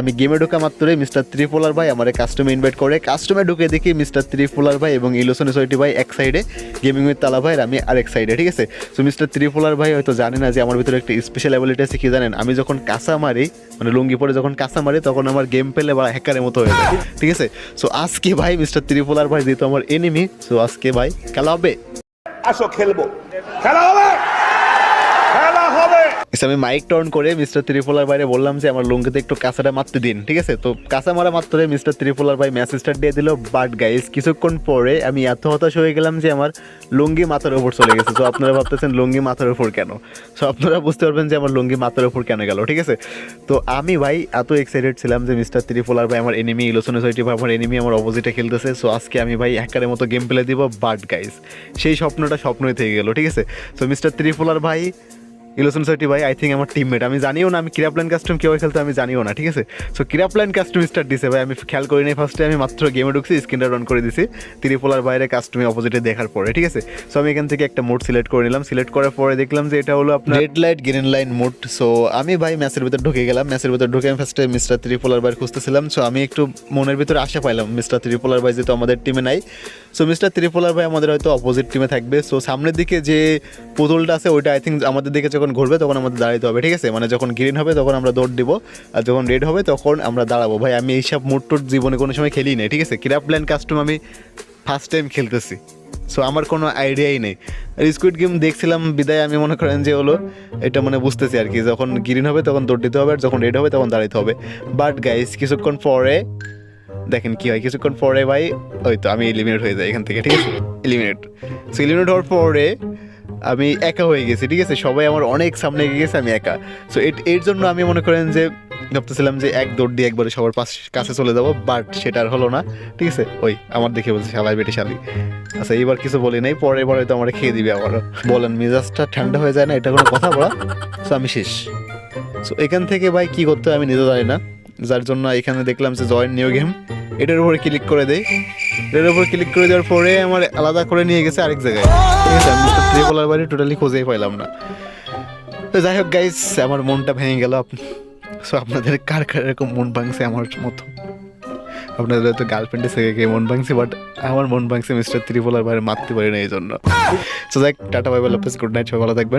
আমি গেমে ঢোকা মাত্রই মিস্টার ত্রিপোলার ভাই আমার কাস্টমে ইনভাইট করে। কাস্টমে ঢুকে দেখি মিস্টার ত্রিপোলার ভাই এবং ইলোসন সোসাইটি ভাই এক সাইডে গেমিং উইথ তালা ভাই আমি আরেক সাইডে ঠিক আছে? সো মিস্টার ত্রিপোলার ভাই হয়তো জানে না যে আমার ভিতরে একটা স্পেশাল অ্যাবিলিটি আছে, কি জানেন? আমি যখন কাঁচা মারি মানে লুঙ্গি পরে যখন কাঁচা মারি, তখন আমার গেম পেলে বা হ্যাকারের মতো হয়ে যায়, ঠিক আছে? সো আজকে ভাই মিস্টার ত্রিপোলার ভাই যেহেতু আমার এনিমি সো আজকে ভাই খেলা হবে আসো, খেলব। খেলা হবে? আচ্ছা, আমি মাইক টার্ন করে মিস্টার ত্রিপোলার বাইরে বললাম যে আমার লুঙ্গিতে একটু কাঁচাটা মারতে দিন ঠিক আছে? তো কাঁচা মারা মাত্রই মিস্টার ত্রিপোলার ভাই ম্যাসেজ স্টার্ট দিয়ে দিল বাট গাইস কিছুক্ষণ পরে আমি এত হতাশ হয়ে গেলাম যে আমার লুঙ্গি মাথার উপর চলে গেছে। তো আপনারা ভাবতেছেন লুঙ্গি মাথার উপর কেন? সো আপনারা বুঝতে পারবেন যে আমার লুঙ্গি মাথার উপর কেন গেল ঠিক আছে? তো আমি ভাই এত এক্সাইটেড ছিলাম যে মিস্টার ত্রিপোলার ভাই আমার এনিমি ইলোসন সোসাইটি ভাই আমার এনিমি আমার অপোজিটে খেলতেছে। সো আজকে আমি ভাই হ্যাকারের মতো গেম প্লে দিব বাট গাইস সেই স্বপ্নটা স্বপ্নই থেকে গেল ঠিক আছে? সো মিস্টার ত্রিপোলার ভাই ইলোসন সাইটি ভাই আই থিঙ্ক আমার টিমমেট আমি জানিও না আমি ক্রিয়াপ্ল্যান কাস্টম কীভাবে খেলতে আমি জানিও না, ঠিক আছে? সো ক্রিয়াপ্ল্যান কাস্টম স্টার্ট দিছে ভাই। আমি খেয়াল করি নাই ফার্স্টে আমি মাত্র গেমে ঢুকছি স্ক্রিনটা রান করে দিছি। ত্রিপোলার বাইরে কাস্টমে অপোজিটে দেখার পরে, ঠিক আছে? সো আমি এখান থেকে একটা মোড সিলেক্ট করে নিলাম। সিলেক্ট করার পরে দেখলাম যে এটা হলো আপনার red light green line mode so আমি ভাই ম্যাচের ভিতর ঢুকে গেলাম। ম্যাচের ভিতর ঢুকে আমি ফার্স্টে মিস্টার ত্রিপোলার বাইরে খুঁজতেছিলাম। সো আমি একটু মনের ভিতরে আশা পাইলাম মিস্টার ত্রিপোলার ভাই যেহেতু আমাদের টিমে নাই। সো মিস্টার ত্রিপোলার ভাই আমাদের হয়তো অপোজিট টিমে থাকবে। সো সামনের দিকে যে পুতুলটা আছে, ওইটা আই থিঙ্ক আমাদের দিকে যখন ঘুরবে, তখন আমাদের দাঁড়াইতে হবে, ঠিক আছে? মানে যখন গ্রিন হবে, তখন আমরা দৌড় দিব, আর যখন রেড হবে, তখন আমরা দাঁড়াবো। ভাই, আমি এইসব মোট টোট জীবনে কোনো সময় খেলি নাই, ঠিক আছে? ক্রাফ প্ল্যান কাস্টম আমি ফার্স্ট টাইম খেলতেছি। সো আমার কোনো আইডিয়াই নেই। আর স্কুইড গেম দেখছিলাম, বিদায় আমি মনে করেন যে হলো, এটা মানে বুঝতেছি আর কি। যখন গ্রিন হবে, তখন দৌড় দিতে হবে, আর যখন রেড হবে, তখন দাঁড়াইতে হবে। বাট গাইস কিছুক্ষণ পরে দেখেন কি হয়, কিছুক্ষণ পরে ভাই, ওই তো আমি এলিমিনেট হয়ে যাই এখান থেকে, ঠিক আছে? এলিমিনেট সো এলিমিনেট হওয়ার পরে আমি একা হয়ে গেছি, ঠিক আছে? সবাই আমার অনেক সামনে এগিয়ে গেছে, আমি একা। সো এর জন্য আমি মনে করেন যে, ভাবতেছিলাম যে এক দৌড় দিয়ে একবারে সবার পাশ, কাছে চলে যাব বাট সেটা আর হলো না, ঠিক আছে? ওই, আমার দেখে বলছে, শালাই বেটে, শালি। আচ্ছা এইবার কিছু বলি নাই পরের বারে তো আমার খেয়ে দিবে আবার বলেন, মেজাজটা ঠান্ডা হয়ে যায় না, এটা কোনো কথা বলা? সো আমি শেষ। সো এখান থেকে ভাই কি করতে আমি নিজে জানি না, যার জন্য এখানে দেখলাম যে জয়েন নিউ গেম। এটার উপরে ক্লিক করে দেই। এটার উপর ক্লিক করে দেওয়ার পরে আমার আলাদা করে নিয়ে গেছে আরেক জায়গায়। ঠিক আছে, আমি বাড়ি টোটালি খুঁজেই পাইলাম না। তো যাই হোক গাইস আমার মনটা ভেঙে গেল। সো আপনাদের কার কার এরকম মন ভাঙছে আমার মতো? আপনাদের হয়তো গার্লফ্রেন্ডের থেকে গিয়ে মন ভাঙছে বাট আমার মন ভাঙছে মিস্টার ত্রিপলার বাইরে মারতে পারি না এই জন্য সো যাই tata bye bye good night সবাই ভালো থাকবেন।